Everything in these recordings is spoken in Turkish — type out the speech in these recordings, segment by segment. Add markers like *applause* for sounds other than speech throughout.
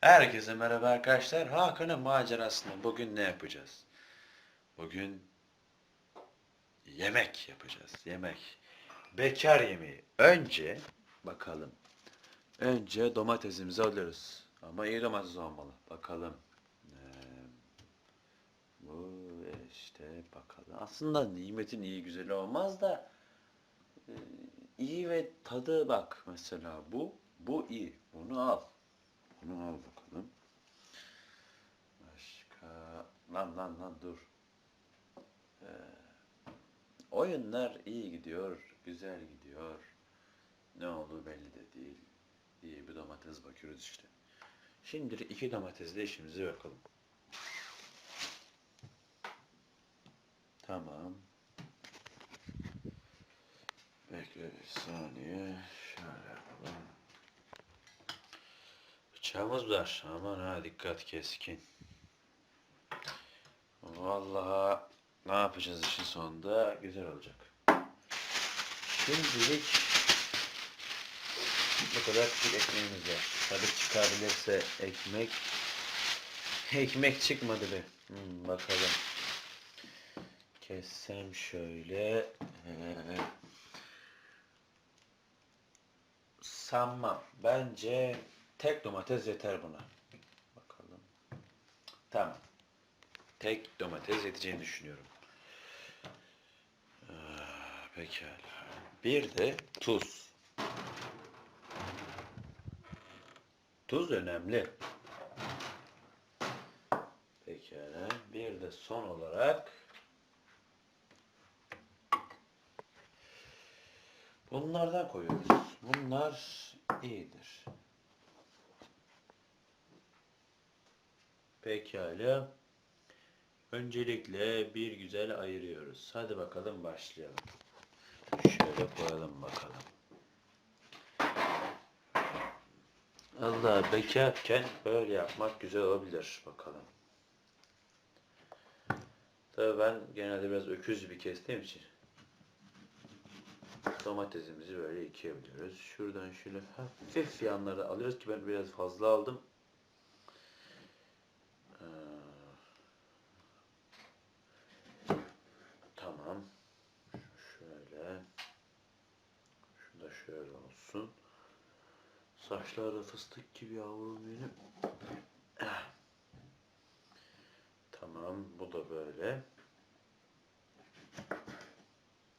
Herkese merhaba arkadaşlar. Hakan'ın macerasında bugün ne yapacağız? Bugün yemek yapacağız. Yemek. Bekar yemeği. Önce bakalım. Önce domatesimizi alıyoruz. Ama iyi domates olmalı. Bakalım. Ee, bu işte bakalım. Aslında nimetin iyi güzeli olmaz da e, iyi ve tadı bak mesela bu. Bu iyi. Bunu al. Bunu al bakalım. Başka... Lan lan lan dur. Ee, oyunlar iyi gidiyor, güzel gidiyor. Ne olduğu belli de değil. İyi bir domates bakıyoruz işte. Şimdi iki domatesle işimizi yapalım. Tamam. Bekle bir saniye. Şöyle yapalım. Bıçağımız var. Aman ha dikkat keskin. Vallahi ne yapacağız işin sonunda güzel olacak. Şimdilik bu kadar küçük ekmeğimiz var. Tabii çıkabilirse ekmek. Ekmek çıkmadı be. Hmm, bakalım. Kessem şöyle. Ee, sanmam. Bence tek domates yeter buna. Bakalım. Tamam. Tek domates yeteceğini düşünüyorum. Ee, pekala. Bir de tuz. Tuz önemli. Pekala. Bir de son olarak bunlardan koyuyoruz. Bunlar iyidir. Pekala. Öncelikle bir güzel ayırıyoruz. Hadi bakalım başlayalım. Şöyle koyalım bakalım. Allah bekarken böyle yapmak güzel olabilir. Bakalım. Tabii ben genelde biraz öküz bir kestiğim için domatesimizi böyle ikiye bölüyoruz. Şuradan şöyle hafif yanları alıyoruz ki ben biraz fazla aldım. Ee, Tamam. Şöyle. Şu da şöyle olsun. Saçları fıstık gibi yavrum benim. Tamam. Bu da böyle.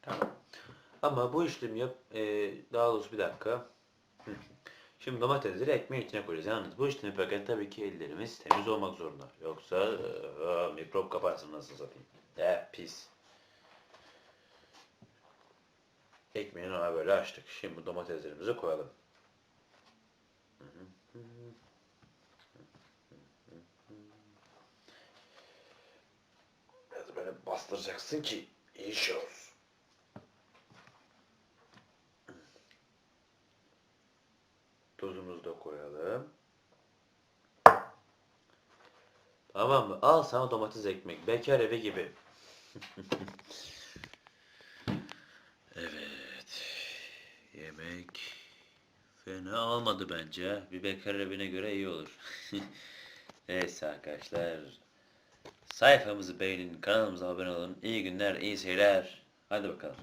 Tamam. Ama bu işlemi yap, e, daha doğrusu bir dakika. Şimdi domatesleri ekmeğin içine koyacağız. Yalnız bu işlemi yaparken tabii ki ellerimiz temiz olmak zorunda. Yoksa e, mikrop kaparsın nasıl satayım. E, pis. Ekmeğini ona böyle açtık. Şimdi domateslerimizi koyalım. Biraz böyle bastıracaksın ki iyi şey olsun. Tuzumuzu da koyalım. Tamam mı? Al sana domates ekmek. Bekar evi gibi. *laughs* evet. Yemek fena olmadı bence. Bir bekar evine göre iyi olur. *laughs* Neyse arkadaşlar. Sayfamızı beğenin, kanalımıza abone olun. İyi günler, iyi seyirler. Hadi bakalım.